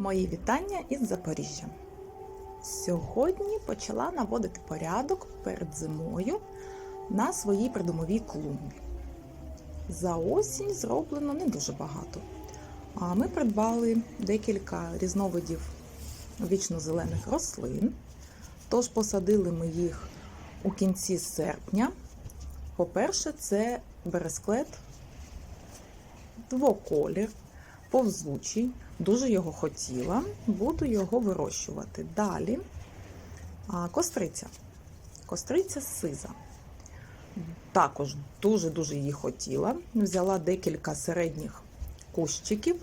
Мої вітання із Запоріжжя. Сьогодні почала наводити порядок перед зимою на своїй придомовій клумбі. За осінь зроблено не дуже багато. А ми придбали декілька різновидів вічно-зелених рослин. Тож посадили ми їх у кінці серпня. По-перше, це бересклет двоколір, повзучий. Дуже його хотіла, буду його вирощувати. Далі костриця. Костриця сиза. Також дуже-дуже її хотіла. Взяла декілька середніх кущиків,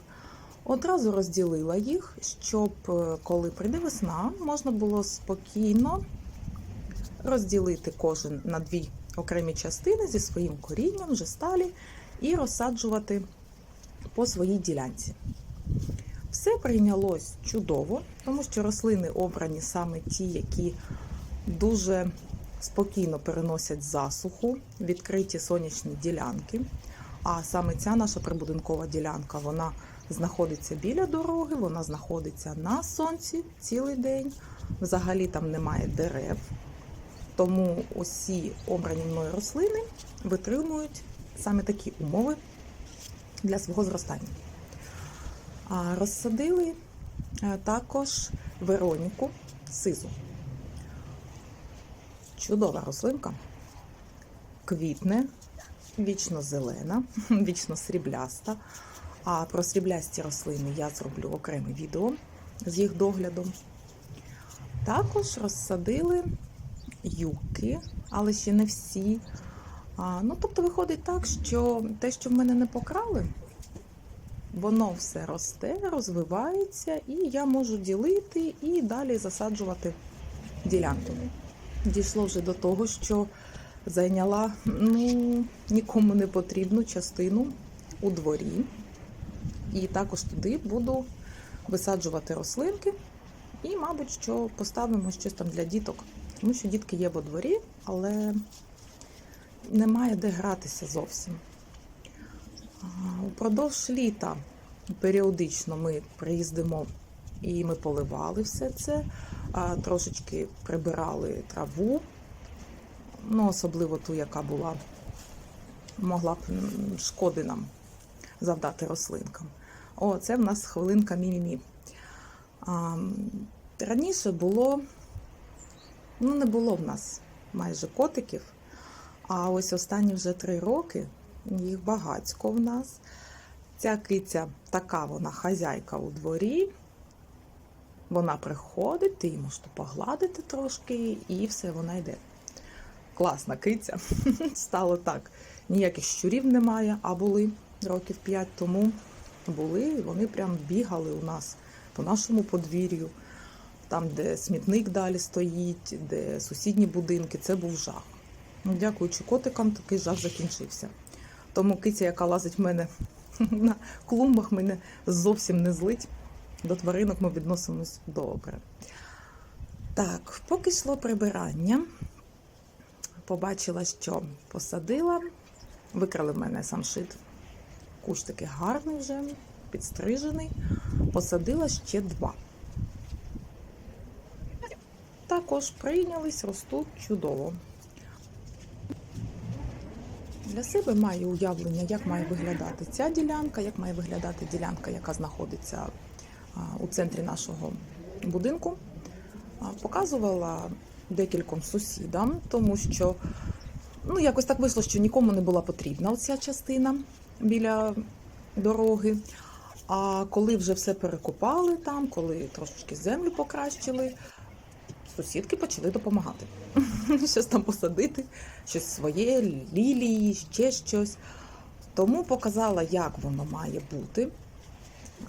одразу розділила їх, щоб е, коли прийде весна, можна було спокійно розділити кожен на дві окремі частини зі своїм корінням, вже сталі, і розсаджувати по своїй ділянці. Все прийнялось чудово, тому що рослини обрані саме ті, які дуже спокійно переносять засуху, відкриті сонячні ділянки. А саме ця наша прибудинкова ділянка вона знаходиться біля дороги, вона знаходиться на сонці цілий день. Взагалі там немає дерев. Тому усі обрані мною рослини витримують саме такі умови для свого зростання. Розсадили е, також Вероніку сизу. Чудова рослинка, квітне, вічно зелена, вічно срібляста. А про сріблясті рослини я зроблю окреме відео з їх доглядом. Також розсадили юки, але ще не всі. Ну, тобто, виходить так, що те, що в мене не покрали, воно все росте, розвивається, і я можу ділити і далі засаджувати ділянку. Дійшло вже до того, що зайняла ну, нікому не потрібну частину у дворі. І також туди буду висаджувати рослинки. І, мабуть, що поставимо щось там для діток. Тому що дітки є во дворі, але немає де гратися зовсім. Упродовж літа періодично ми приїздимо і ми поливали все це, трошечки прибирали траву, ну, особливо ту, яка була, могла б шкоди нам завдати рослинкам. О, це в нас хвилинка мімімі. Раніше було, ну, не було в нас майже котиків. А ось останні вже три роки їх багацько в нас. Ця киця така вона хазяйка у дворі. Вона приходить, ти її можеш погладити трошки, і все, вона йде. Класна киця. Стало так. Ніяких щурів немає, а були років 5 тому. Були, вони прям бігали у нас по нашому подвір'ю, там, де смітник далі стоїть, де сусідні будинки, це був жах. Ну, Дякуючи котикам, такий жах закінчився. Тому киця, яка лазить в мене на клумбах, мене зовсім не злить. До тваринок ми відносимось добре. Так, поки йшло прибирання, побачила, що посадила, викрали в мене самшит. Куш такий гарний вже, підстрижений. Посадила ще два. Також прийнялись, ростуть чудово. Для себе маю уявлення, як має виглядати ця ділянка, як має виглядати ділянка, яка знаходиться у центрі нашого будинку. Показувала декільком сусідам, тому що ну, якось так вийшло, що нікому не була потрібна оця частина біля дороги. А коли вже все перекопали там, коли трошечки землю покращили, сусідки почали допомагати. Щось там посадити, щось своє, лілії, ще щось. Тому показала, як воно має бути.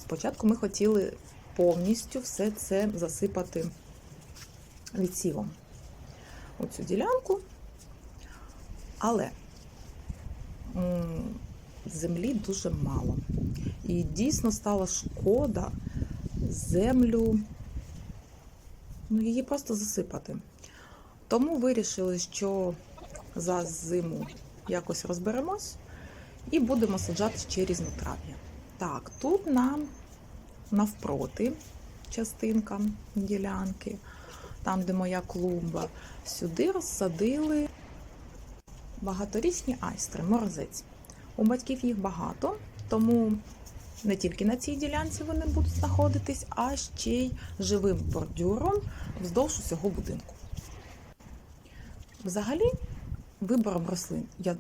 Спочатку ми хотіли повністю все це засипати відсівом оцю ділянку, але землі дуже мало. І дійсно стала шкода землю, ну, її просто засипати. Тому вирішили, що за зиму якось розберемось і будемо саджати ще різнотрав'я. Так, тут нам навпроти частинка ділянки, там, де моя клумба. Сюди розсадили багаторічні айстри, морозець. У батьків їх багато, тому не тільки на цій ділянці вони будуть знаходитись, а ще й живим бордюром вздовж усього будинку. Взагалі, вибором рослин я,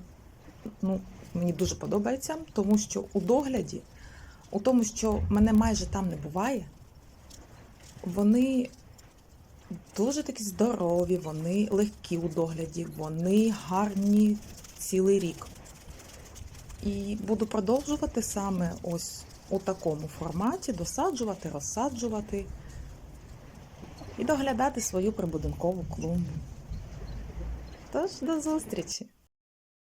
ну, мені дуже подобається, тому що у догляді, у тому, що мене майже там не буває, вони дуже такі здорові, вони легкі у догляді, вони гарні цілий рік. І буду продовжувати саме ось у такому форматі досаджувати, розсаджувати і доглядати свою прибудинкову клумбу. Тож до зустрічі!